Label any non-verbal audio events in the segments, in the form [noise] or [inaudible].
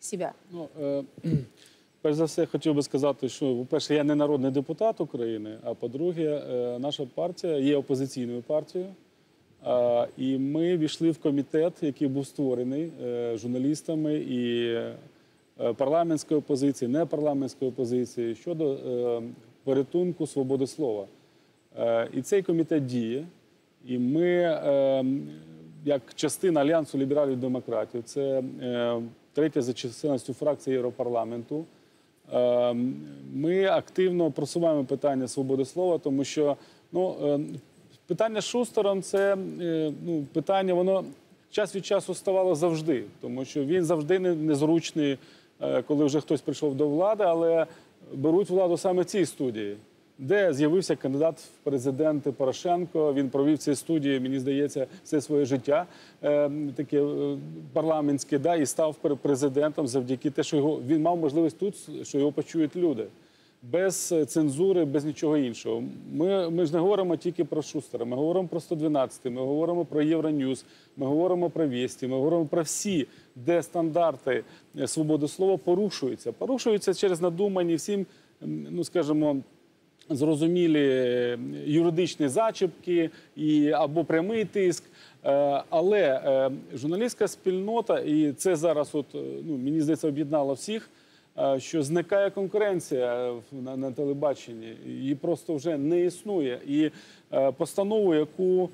себя? Ну, е, [clears throat] перш за все, хотів би сказати, що, по-перше, я не народний депутат України, а по-друге, е, наша партія є опозиційною партією. Е, І ми війшли в комітет, який був створений е, журналістами і е, парламентської опозиції, непарламентської опозиції щодо е, порятунку свободи слова. Е, І цей комітет діє. І ми, е, як частина Альянсу лібералів і демократів, це е, третя за чисельністю фракція Європарламенту. Е, Ми активно просуваємо питання свободи слова, тому що ну, е, питання Шустером це е, ну, питання, воно час від часу ставало завжди, тому що він завжди не- незручний, е, коли вже хтось прийшов до влади, але беруть владу саме ці студії де з'явився кандидат в президенти Порошенко. Він провів ці студії, мені здається, все своє життя е, таке е, парламентське, да, і став президентом завдяки те, що його він мав можливість тут, що його почують люди. Без цензури, без нічого іншого. Ми, ми ж не говоримо тільки про Шустера, ми говоримо про 112, ми говоримо про Євроньюз, ми говоримо про Вісті, ми говоримо про всі, де стандарти е, свободи слова порушуються. Порушуються через надумані всім, ну скажімо, зрозумілі юридичні зачіпки і або прямий тиск. Е, Але е, журналістська спільнота, і це зараз, от е, ну мені здається, об'єднало всіх. Що зникає конкуренція на, на телебаченні, її просто вже не існує. І постанову, яку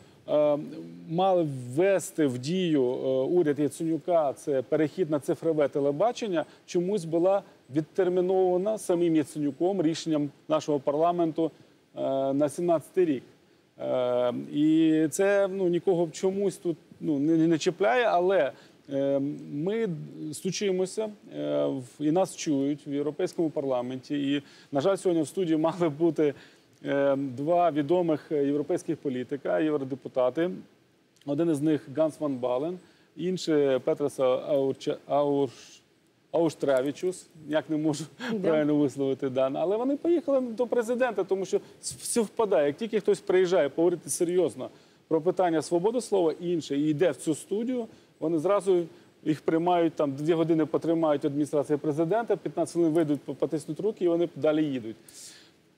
мали ввести в дію е, уряд Яценюка, це перехід на цифрове телебачення, чомусь була відтермінована самим Яценюком рішенням нашого парламенту е, на 17-й рік. Е, І це ну, нікого чомусь тут ну, не, не чіпляє, але е, ми стучимося е, і нас чують в Європейському парламенті. І, на жаль, сьогодні в студії мали бути е, два відомих європейських політика, євродепутати. Один із них Ганс Ван Бален, інший Ауш, Ауштревічус, як не можу правильно висловити дане. Але вони поїхали до президента, тому що все впадає. Як тільки хтось приїжджає поговорити серйозно про питання свободи слова і інше, і йде в цю студію, вони зразу їх приймають там дві години потримають адміністрація президента, 15 хвилин вийдуть, потиснуть руки, і вони далі їдуть.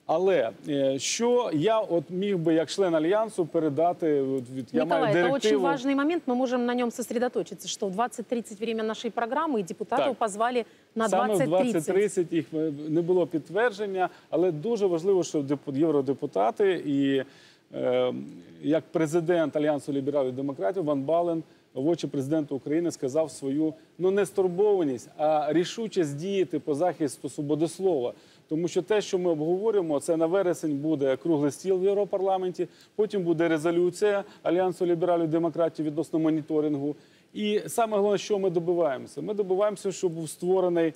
Але е, що я от міг би як член альянсу передати от від я Николай, маю это очень директиву. важный момент, мы можем на нем сосредоточиться, что в 20.30 время нашей программы и депутатов Так. позвали на Саме в 20.30. 20.30 їх е, не було підтвердження, але дуже важливо, що депу- євродепутати і е, як президент Альянсу лібералів і демократів Ван Бален в очі президента України сказав свою ну не стурбованість, а рішучість діяти по захисту свободи слова. Тому що те, що ми обговорюємо, це на вересень буде круглий стіл в Європарламенті, потім буде резолюція Альянсу лібералів демократів відносно моніторингу. І саме головне, що ми добиваємося? Ми добиваємося, щоб був створений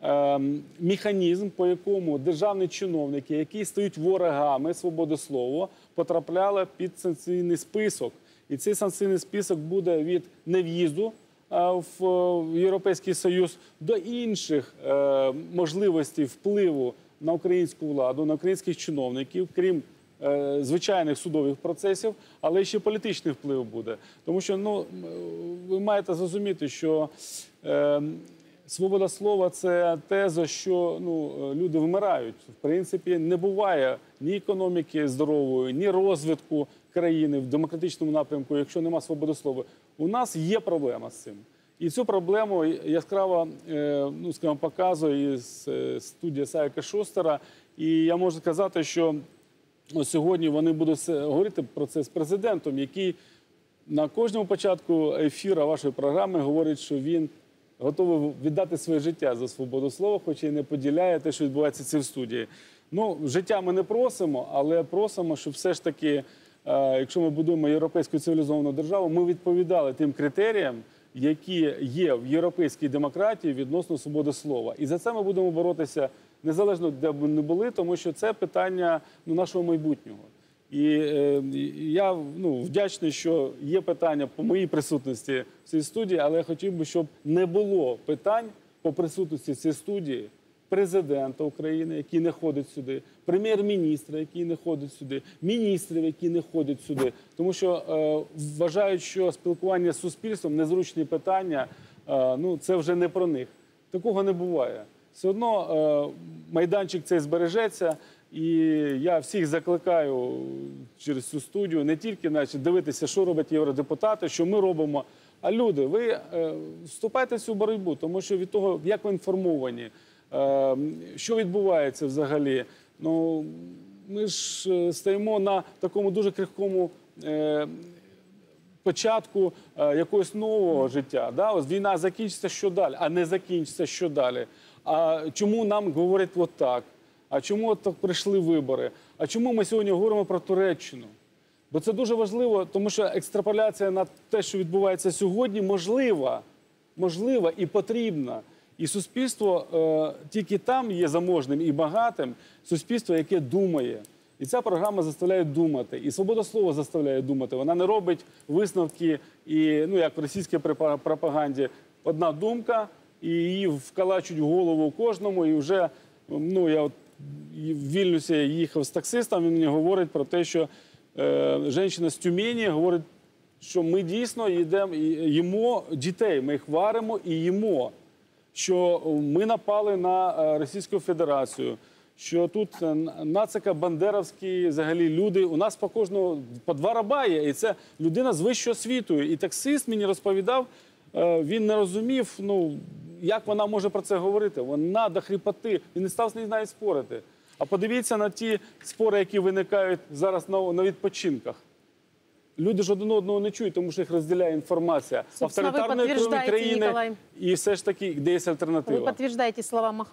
ем, механізм, по якому державні чиновники, які стають ворогами свободи слова, потрапляли під санкційний список. І цей санкційний список буде від нев'їзду е, в е, Європейський Союз до інших е, можливостей впливу на українську владу, на українських чиновників, крім е, звичайних судових процесів, але ще політичний вплив буде. Тому що ну, ви маєте зрозуміти, що е, свобода слова це те, за що ну, люди вмирають. В принципі, не буває ні економіки здорової, ні розвитку країни в демократичному напрямку, якщо нема свободи слова. У нас є проблема з цим. І цю проблему яскраво е, ну, скажімо, показує е, студія Сайка Шустера. І я можу сказати, що сьогодні вони будуть говорити про це з президентом, який на кожному початку ефіру вашої програми говорить, що він готовий віддати своє життя за свободу слова, хоча й не поділяє те, що відбувається це в студії. Ну, життя ми не просимо, але просимо, щоб все ж таки, е, якщо ми будуємо європейську цивілізовану державу, ми відповідали тим критеріям, які є в європейській демократії відносно свободи слова. І за це ми будемо боротися незалежно де б не були, тому що це питання ну, нашого майбутнього. І е, я ну, вдячний, що є питання по моїй присутності в цій студії, але я хотів би, щоб не було питань по присутності в студії президента України, який не ходить сюди, прем'єр-міністра, який не ходить сюди, міністрів, які не ходять сюди, тому що е, вважають, що спілкування з суспільством незручні питання. е, ну це вже не про них. Такого не буває. Все одно е, майданчик цей збережеться. І я всіх закликаю через цю студію не тільки значить, дивитися, що роблять євродепутати, що ми робимо. А люди, ви е, вступайте в цю боротьбу, тому що від того, як ви інформовані, е, що відбувається взагалі. Ну, ми ж е, стоїмо на такому дуже крихкому е, початку е, якогось нового життя. Да? Ось війна закінчиться що далі, а не закінчиться що далі. А чому нам говорять от? А чому так прийшли вибори? А чому ми сьогодні говоримо про Туреччину? Бо це дуже важливо, тому що екстраполяція на те, що відбувається сьогодні, можлива, можлива і потрібна. І суспільство е, тільки там є заможним і багатим, суспільство, яке думає. І ця програма заставляє думати. І свобода слова заставляє думати. Вона не робить висновки, і ну як в російській пропаганді, одна думка, і її вкалачують в голову кожному. І вже ну я от в Вільнюсі їхав з таксистом. Він мені говорить про те, що е, жінка з Тюмені говорить, що ми дійсно їдемо їмо дітей. Ми їх варимо і їмо що ми напали на е, Російську Федерацію, що тут е, нацика бандеровські взагалі люди. У нас по кожного по два раба є, і це людина з вищою освітою. І таксист мені розповідав, е, він не розумів, ну як вона може про це говорити. Вона до хріпоти. і не став з нею навіть спорити. А подивіться на ті спори, які виникають зараз на, на відпочинках. Люди ж один одного не чують, тому що їх розділяє інформація авторитарної країни Ніколай. і все ж таки, де є альтернатива. Ви підтверджуєте слова Маха.